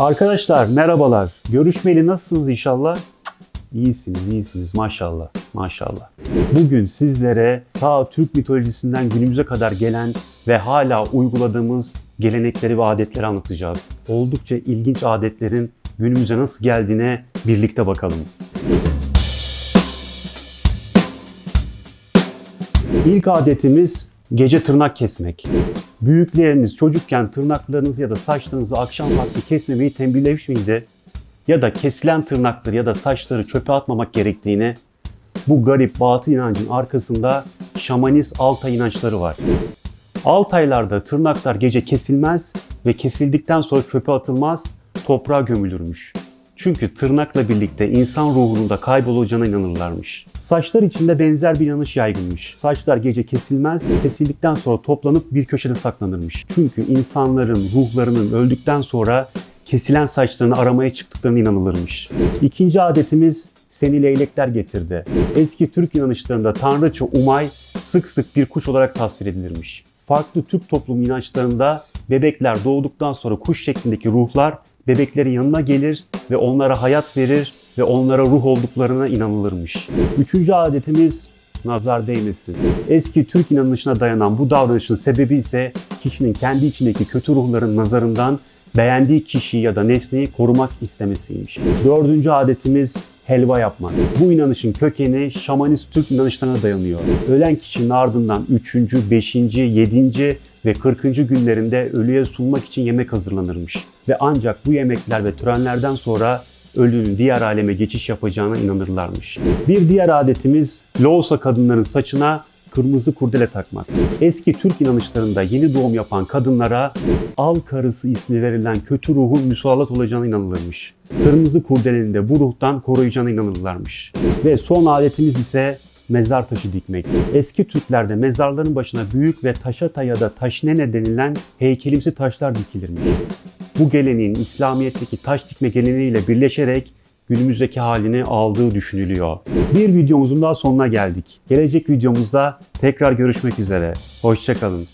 Arkadaşlar merhabalar. Görüşmeli nasılsınız inşallah? İyisiniz, iyisiniz maşallah, maşallah. Bugün sizlere ta Türk mitolojisinden günümüze kadar gelen ve hala uyguladığımız gelenekleri ve adetleri anlatacağız. Oldukça ilginç adetlerin günümüze nasıl geldiğine birlikte bakalım. İlk adetimiz gece tırnak kesmek. Büyükleriniz çocukken tırnaklarınızı ya da saçlarınızı akşam vakti kesmemeyi tembihlemiş miydi? Ya da kesilen tırnakları ya da saçları çöpe atmamak gerektiğini bu garip batı inancın arkasında şamanist Altay inançları var. Altaylarda tırnaklar gece kesilmez ve kesildikten sonra çöpe atılmaz, toprağa gömülürmüş. Çünkü tırnakla birlikte insan ruhunun da kaybolacağına inanırlarmış. Saçlar için de benzer bir inanış yaygınmış. Saçlar gece kesilmez, kesildikten sonra toplanıp bir köşede saklanırmış. Çünkü insanların ruhlarının öldükten sonra kesilen saçlarını aramaya çıktıklarına inanılırmış. İkinci adetimiz seni leylekler getirdi. Eski Türk inanışlarında tanrıça Umay sık sık bir kuş olarak tasvir edilirmiş. Farklı Türk toplum inançlarında bebekler doğduktan sonra kuş şeklindeki ruhlar bebeklerin yanına gelir ve onlara hayat verir ve onlara ruh olduklarına inanılırmış. Üçüncü adetimiz nazar değmesin. Eski Türk inanışına dayanan bu davranışın sebebi ise kişinin kendi içindeki kötü ruhların nazarından beğendiği kişiyi ya da nesneyi korumak istemesiymiş. Dördüncü adetimiz helva yapmak. Bu inanışın kökeni şamanist Türk inanışlarına dayanıyor. Ölen kişinin ardından 3., 5., 7. ve 40. günlerinde ölüye sunmak için yemek hazırlanırmış. Ve ancak bu yemekler ve törenlerden sonra ölünün diğer aleme geçiş yapacağına inanırlarmış. Bir diğer adetimiz Loğusa kadınların saçına kırmızı kurdele takmak. Eski Türk inanışlarında yeni doğum yapan kadınlara al karısı ismi verilen kötü ruhun musallat olacağına inanılırmış. Kırmızı kurdelenin de bu ruhtan koruyacağına inanırlarmış. Ve son adetimiz ise mezar taşı dikmek. Eski Türklerde mezarların başına büyük ve taşata ya da taşnene denilen heykelimsi taşlar dikilirmiş. Bu geleneğin İslamiyet'teki taş dikme geleneğiyle birleşerek günümüzdeki halini aldığı düşünülüyor. Bir videomuzun daha sonuna geldik. Gelecek videomuzda tekrar görüşmek üzere. Hoşçakalın.